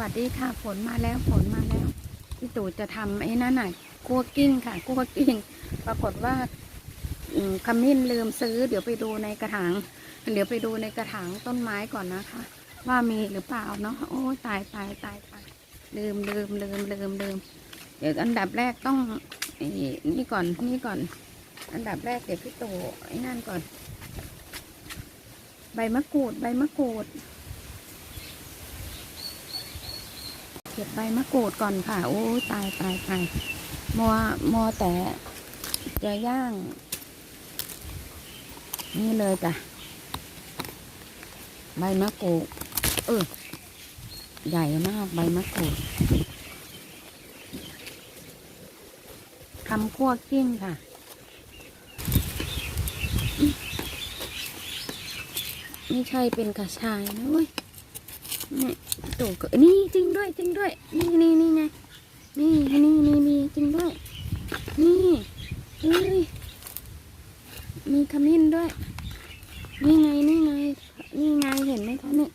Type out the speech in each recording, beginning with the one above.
วัสดีค่ะฝนมาแล้วฝนมาแล้วพี่ตู่จะทำไอ้นั่นน่ะคั่วกิ้งค่ะคั่วกิ้ง ปรากฏว่าขมิ้นลืมซื้อ เดี๋ยวไปดูในกระถาง เดี๋ยวไปดูในกระถางต้นไม้ก่อนนะคะ ว่ามีหรือเปล่าเนาะโอ้ตายตายตายตายลืมลืมลืมลืมลืมเดี๋ยวอันดับแรกต้องอนี่ก่อนนี่ก่อน อันดับแรกเดี๋ยวพี่ตู่ไอ้นั่นก่อน ใบมะกรูดใบมะกรูด เก็บใบมะกรูดก่อนค่ะ โอ้ตายตายตายมัวมัวแต่จะย่าง นี่เลยจ้ะ ใบมะกรูด เออ ใหญ่มากใบมะกรูดทำคั่วกิ้งค่ะไม่ใช่เป็นกระชายนะเว้ย นี่ตู่ก็นี่จริงด้วยจริงด้วย นี่นี่นี่ไงนี่นี่นี่มีจริงด้วย นี่เอ้ยมีขมิ้นด้วย นี่ไงนี่ไงนี่ไงเห็นไหมคะเนี่ย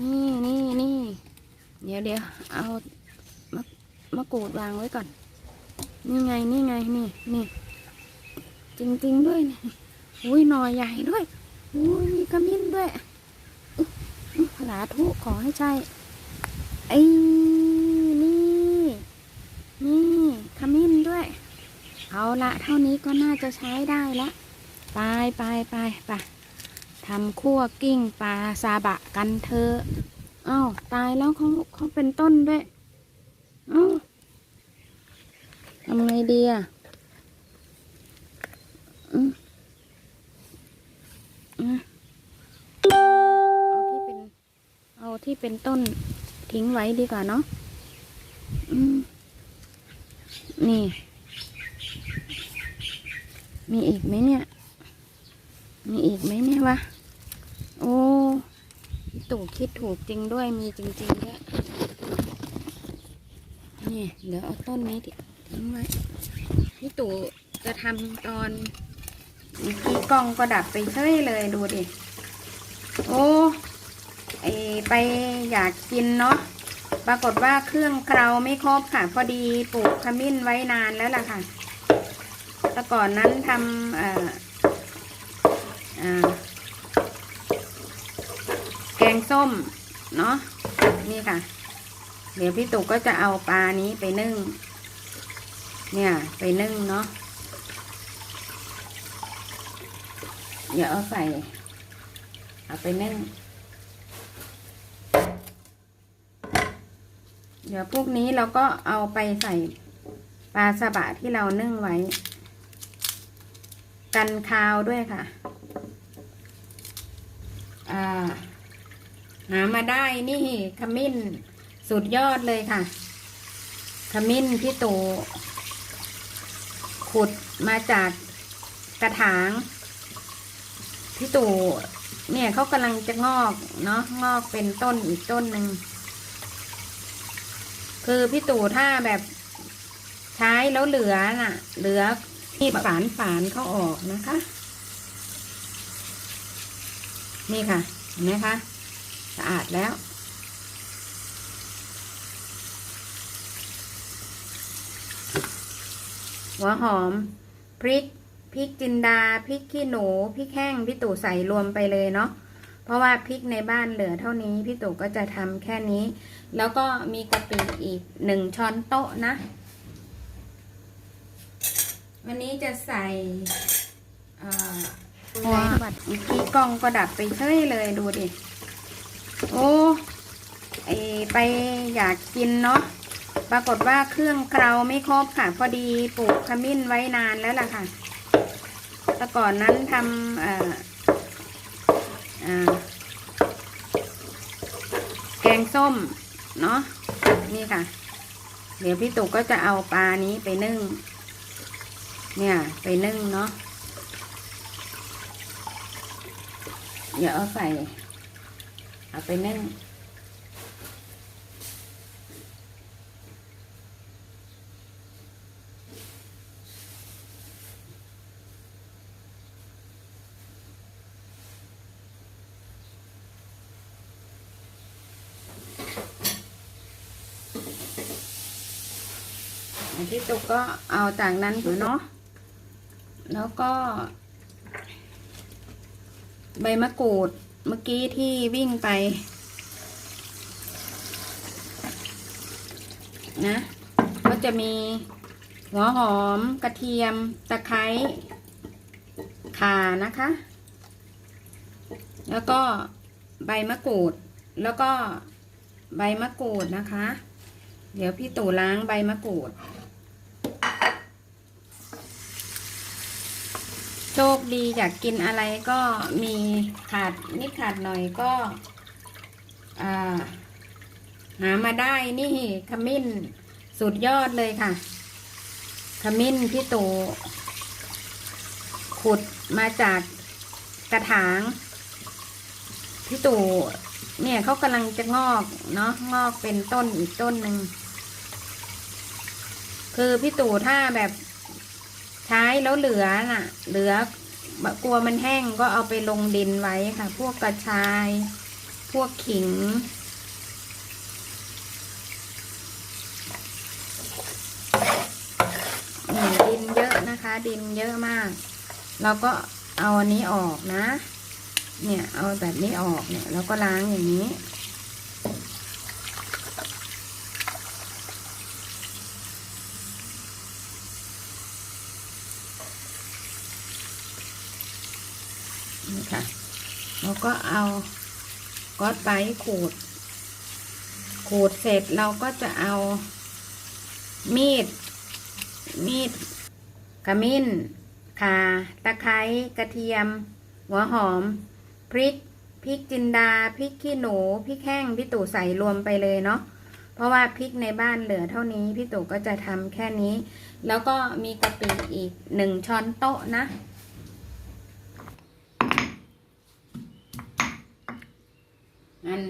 นี่นี่นี่เดี๋ยวเดี๋ยวเอามะมะกรูดวางไว้ก่อน นี่ไงนี่ไงนี่นี่จริงจริงด้วยนี่อุ้ยหน่อใหญ่ด้วยอุ้ยมีขมิ้นด้วยาธุขอให้ใช่ไอ้นี่ นี่ขมิ้นด้วย เอาละเท่านี้ก็น่าจะใช้ได้ละไปไปไปไปทำคั่วกิ้งปลาซาบะกันเธอะอ้าวตายแล้วเขาเขาเป็นต้นด้วยอ้าทำไงดีอะอืม ที่เป็นต้นทิ้งไว้ดีกว่าเนาะนี่ มีอีกไหมเนี่ย มีอีกไหมเนี่ยวะ โอ้ตู่คิดถูกจริงด้วย มีจริงๆด้วยนี่ เดี๋ยวเอาต้นนี้ทิ้งไว้พี่ตู่จะทำตอนที่กล้องก็ดับไปเฉยเลยดูดิ โอ้ ไอไปอยากกินเนาะปรากฏว่าเครื่องเคราไม่ครบค่ะ พอดีปลูกขมิ้นไว้นานแล้วล่ะค่ะ แต่ก่อนนั้นทำเอ่อแกงส้ม เนาะนี่ค่ะ เดี๋ยวพี่ตุกก็จะเอาปลานี้ไปนึ่ง เนี่ย ไปนึ่งเนาะเดี๋ยวเอาใส่ เอาไปนึ่ง เดี๋ยวพวกนี้เราก็เอาไปใส่ปลาสบะที่เรานึ่งไว้ กันคาวด้วยค่ะ อ่า หามาได้นี่ขมิ้นสุดยอดเลยค่ะ ขมิ้นพี่ตูขุดมาจากกระถางพี่ตู่เนี่ยเขากำลังจะงอกเนาะงอกเป็นต้นอีกต้นหนึ่ง คือพี่ตู่ถ้าแบบใช้แล้วเหลือน่ะ เหลือที่ฝานฝานเขาออกนะคะ นี่ค่ะ เห็นไหมคะสะอาดแล้ว หัวหอม พริกพริกจินดาพริกขี้หนูพริกแห้งพี่ตู่ใส่รวมไปเลยเนาะ ราะว่าพริกในบ้านเหลือเท่านี้พี่ตู่ก็จะทำแค่นี้ แล้วก็มีกะปิอีกหนึ่งช้อนโต๊ะนะ วันนี้จะใส่หัวบัดเมื่อกี้กล้องก็ดับไปเฉยเลยดูดิ โอ้ไอไปอยากกินเนาะปรากฏว่าเครื่องเคราไม่ครบค่ะ พอดีปลูกขมิ้นไว้นานแล้วล่ะค่ะ แต่ก่อนนั้นทำเอ่ออ่า งส้มเนาะนี่ค่ะ เดี๋ยวพี่ตุกก็จะเอาปลานี้ไปนึ่ง เนี่ย ไปนึ่งเนาะเดี๋ยวเอาใส่ เอาไปนึ่ง น พี่ตุกก็เอาจากนั้นเนาะแล้วก็ ใบมะกรูดเมื่อกี้ที่วิ่งไป นะ ก็จะมีหัวหอมกระเทียมตะไคร้ข่านะคะ แล้วก็ใบมะกรูด แล้วก็ใบมะกรูดนะคะ เดี๋ยวพี่ตู่ล้างใบมะกรูด โชค ดีอยากกินอะไรก็มีขาดนิดขาดหน่อยก็หามาได้นี่ขมิ้นสุดยอดเลยค่ะ ขมิ้นพี่ตู่ขุดมาจากกระถางพี่ตู่เนี่ยเขากำลังจะงอกเนาะงอกเป็นต้นอีกต้นหนึ่งคือพี่ตู่ถ้าแบบใช้แล้วเหลือน่ะ เหลือ กลัวมันแห้งก็เอาไปลงดินไว้ค่ะ พวกกระชาย พวกขิง ดินเยอะนะคะ ดินเยอะมาก เราก็เอาอันนี้ออกนะ เนี่ย เอาแบบนี้ออกเนี่ย แล้วก็ล้างอย่างนี้ค่ะ แล้วก็ เอาก๊อตไบต์ขูด ขูดเสร็จเราก็จะเอา มีด มีดขมิ้นข่าตะไคร้กระเทียม หัวหอม พริกพริกจินดาพริกขี้หนูพริกแห้งพี่ตู่ใส่รวมไปเลยเนาะเพราะว่าพริกในบ้านเหลือเท่านี้พี่ตู่ก็จะทำแค่นี้ แล้วก็มีกะปิอีกหนึ่งช้อนโต๊ะนะ อันน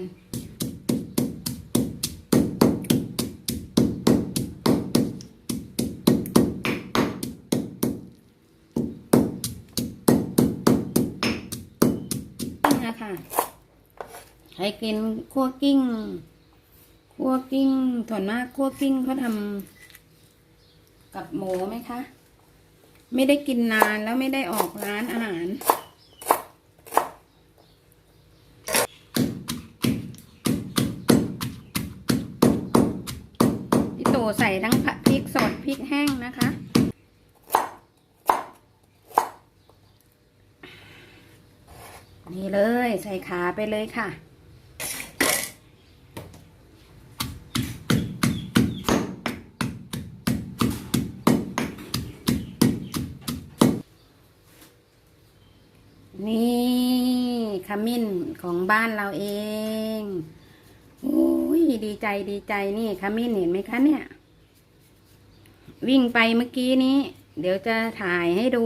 ี่นะคะใครกินคั่วกิ้งคั่วกิ้งส่วนมากคั่วกิ้งเขาทำกับหมูไหมคะ ไม่ได้กินนานแล้วไม่ได้ออกร้านอาหาร ใส่ทั้งผักพริกสดพริกแห้งนะคะ นี่เลยใส่ขาไปเลยค่ะนี่ขมิ้นของบ้านเราเอง โอ้ยดีใจดีใจนี่ขมิ้นเห็นไหมคะเนี่ย วิ่งไปเมื่อกี้นี้ เดี๋ยวจะถ่ายให้ดู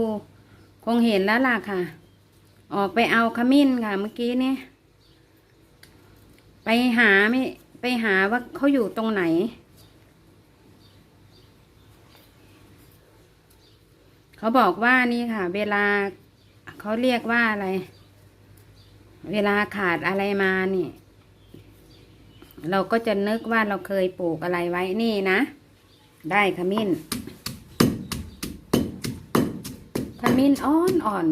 คงเห็นแล้วล่ะค่ะ ออกไปเอาขมิ้นค่ะ เมื่อกี้นี่ไปหาไม่ไปหาว่าเขาอยู่ตรงไหน เขาบอกว่านี่ค่ะ เวลาเขาเรียกว่าอะไร เวลาขาดอะไรมานี่ เราก็จะนึกว่าเราเคยปลูกอะไรไว้นี่นะ ได้ขมิ้น ขมิ้นอ่อนอ่อน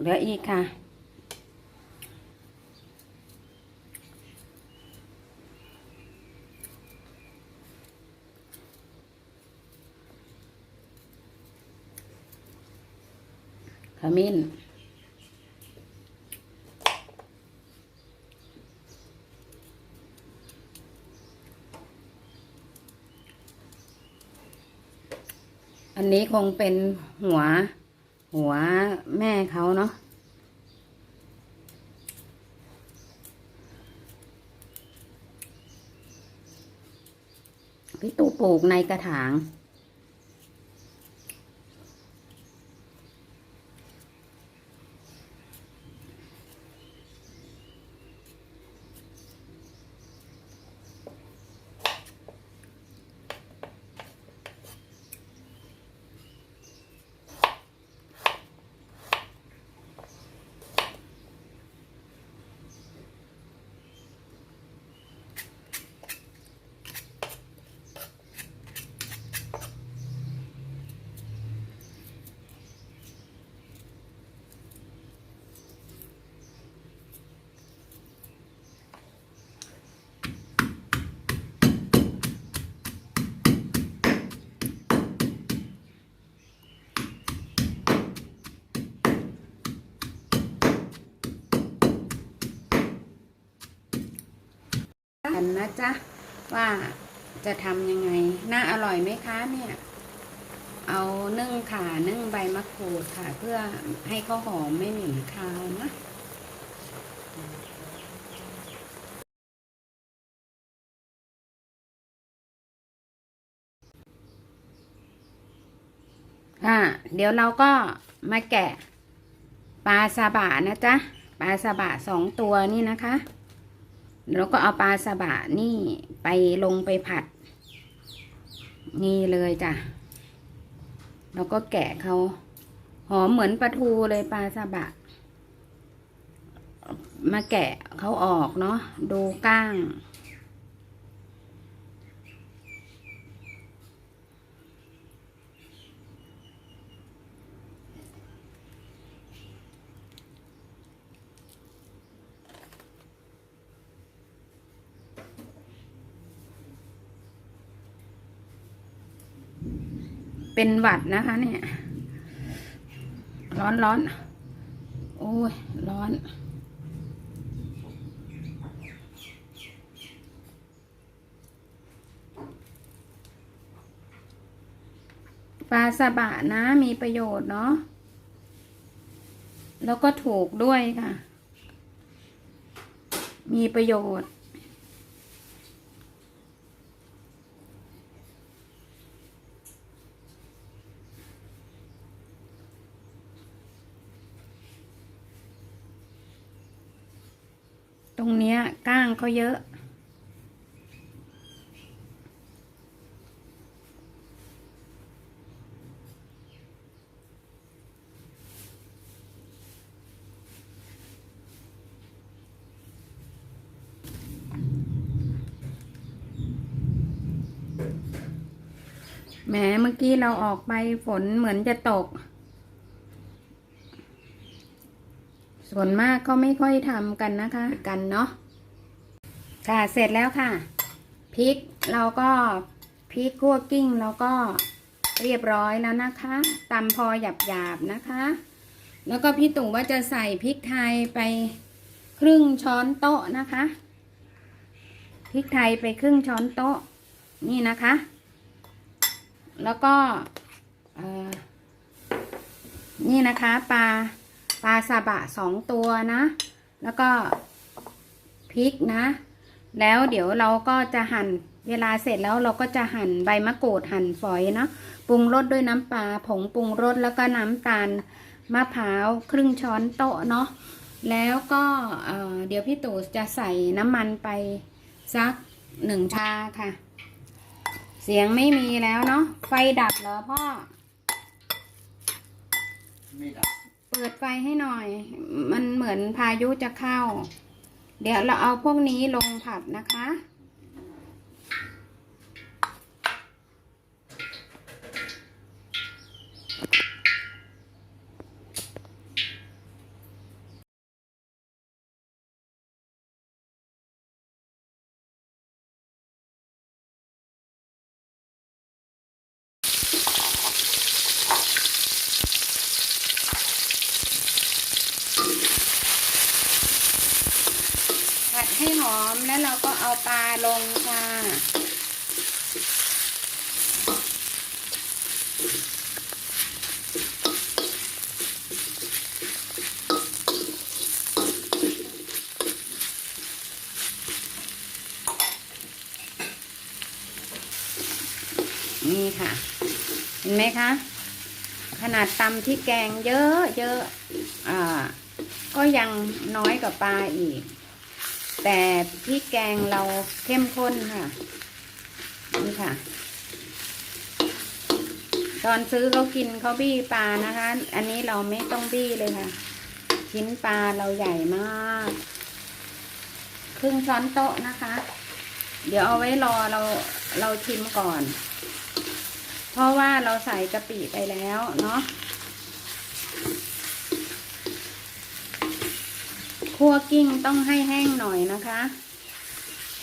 เหลืออีกค่ะ ข มิ้นอันนี้คงเป็นหัว หัวแม่เขาเนาะพี่ตู่ปลูกในกระถาง นะจ๊ะ ว่าจะทำยังไง น่าอร่อยไหมคะเนี่ย เอานึ่งขานึ่งใบมะกรูดค่ะ เพื่อให้ข้าวหอมไม่เหม็นคาวนะอ่าเดี๋ยวเราก็มาแกะปลาซาบะนะจ๊ะ ปลาซาบะสองตัวนี่นะคะ แล้วก็เอาปลาซาบะนี่ไปลงไปผัด นี่เลยจ้ะ แล้วก็แกะเขาหอมเหมือนปลาทูเลยปลาซาบะ มาแกะเขาออกเนาะดูก้าง เป็นหวัดนะคะ เนี่ย ร้อนร้อนโอ้ย ร้อน ปลาสบะนะมีประโยชน์เนาะแล้วก็ถูกด้วยค่ะ มีประโยชน์ ตรงเนี้ยก้างเขาเยอะ แหมเมื่อกี้เราออกไปฝนเหมือนจะตก ส่วนมากก็ไม่ค่อยทำกันนะคะ กันเนาะค่ะเสร็จแล้วค่ะพริกเราก็พริกคั่วกิ้งเราก็เรียบร้อยแล้วนะคะตำพอหยาบๆนะคะ แล้วก็พี่ตู่ว่าจะใส่พริกไทยไปครึ่งช้อนโต๊ะนะคะพริกไทยไปครึ่งช้อนโต๊ะ นี่นะคะ แล้วก็นี่นะคะปลา ปลาซาบะสองตัวนะ แล้วก็พริกนะ แล้วเดี๋ยวเราก็จะหั่นเวลาเสร็จแล้วเราก็จะหั่นใบมะกรูดหั่นฝอยเนาะปรุงรสด้วยน้ำปลาผงปรุงรสแล้วก็น้ำตาลมะพร้าวครึ่งช้อนโต๊ะเนาะแล้วก็เเดี๋ยวพี่ตู่จะใส่น้ำมันไปสักหนึ่งชาค่ะ เสียงไม่มีแล้วเนาะไฟดับเหรอพ่อ ไม่ดับ ปิดไฟให้หน่อย มันเหมือนพายุจะเข้า เดี๋ยวเราเอาพวกนี้ลงผัดนะคะ มแล้วเราก็เอาปลาลงค่ะนี่ค่ะ เห็นไหมคะ ขนาดตำที่แกงเยอะเยอะอ่าก็ยังน้อยกว่าปลาอีก แต่พริกแกงเราเข้มข้นค่ะ นี่ค่ะ ตอนซื้อเขากินเขาบี้ปลานะคะ อันนี้เราไม่ต้องบี้เลยค่ะ ชิ้นปลาเราใหญ่มาก ครึ่งช้อนโต๊ะนะคะ เดี๋ยวเอาไว้รอเราเราชิมก่อน เพราะว่าเราใส่กะปิไปแล้วเนาะ คั่วกิ้งต้องให้แห้งหน่อยนะคะ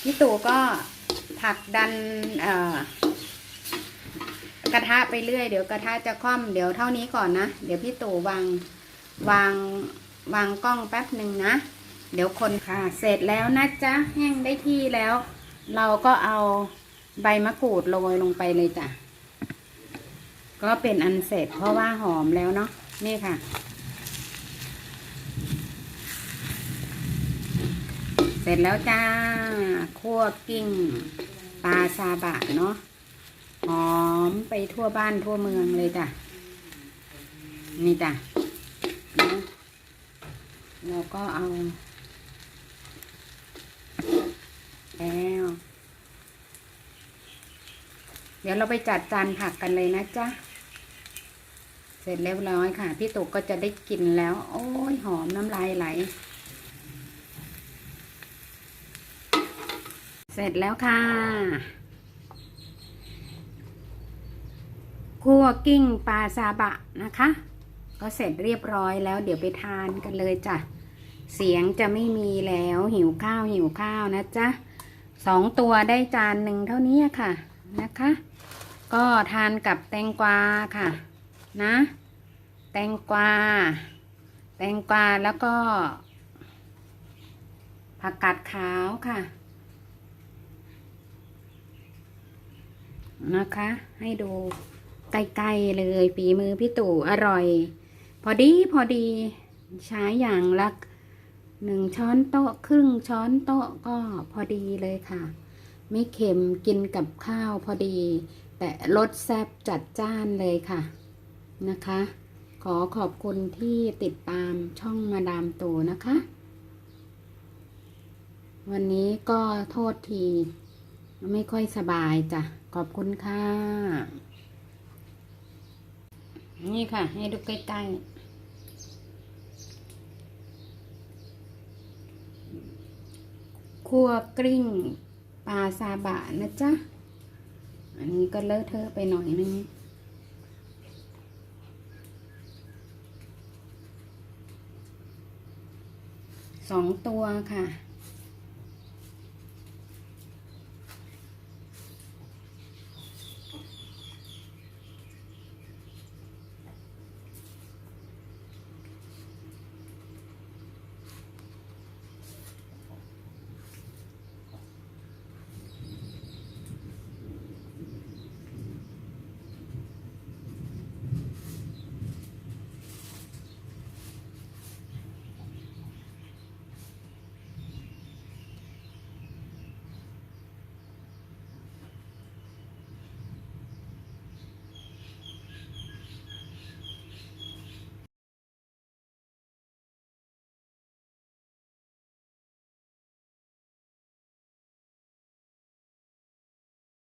พี่ตู่ก็ผักดันกระทะไปเรื่อย เดี๋ยวกระทะจะคว่ำเดี๋ยวเท่านี้ก่อนนะ เดี๋ยวพี่ตู่วางวางวางกล้องแป๊บหนึ่งนะ เดี๋ยวคนค่ะ เสร็จแล้วนะจ๊ะ แห้งได้ที่แล้ว เราก็เอาใบมะกรูดโรยลงไปเลยจ้ะ ก็เป็นอันเสร็จเพราะว่าหอมแล้วเนาะนี่ค่ะ เส ร็จแล้วจ้าคั่วกิ้งปลาซาบะเนาะหอมไปทั่วบ้านทั่วเมืองเลยจ้ะนี่จ้ะนะแล้วก็เอาแล้วเดี๋ยวเราไปจัดจานผักกันเลยนะจ๊ะ เสร็จเรียบร้อยค่ะ พี่ตุกก็จะได้กินแล้ว โอ้ยหอมน้ำลายไหล เสร็จแล้วค่ะคั่วกิ้งปลาซาบะนะคะ ก็เสร็จเรียบร้อยแล้วเดี๋ยวไปทานกันเลยจ้ะ เสียงจะไม่มีแล้วหิวข้าวหิวข้าวนะจ๊ะสองตัวได้จานหนึ่งเท่านี้ค่ะนะคะ ก็ทานกับแตงกวาค่ะนะ แตงกวา แตงกวาแล้วก็ ผักกาดขาวค่ะ นะคะ ให้ดูใกล้ๆเลยฝีมือพี่ตู่อร่อย พอดีพอดีใช้อย่างละหนึ่งช้อนโต๊ะครึ่งช้อนโต๊ะก็พอดีเลยค่ะ ไม่เค็มกินกับข้าวพอดี แต่รสแซ่บจัดจ้านเลยค่ะนะคะ ขอขอบคุณที่ติดตามช่องมาดามตู่นะคะ วันนี้ก็โทษที ไม่ค่อยสบายจ้ะ ขอบคุณค่ะ นี่ค่ะ ให้ดูใกล้ๆคั่วกลิ้งปลาซาบะนะจ๊ะ อันนี้ก็เลอะเทอะไปหน่อยนึงสองตัวค่ะ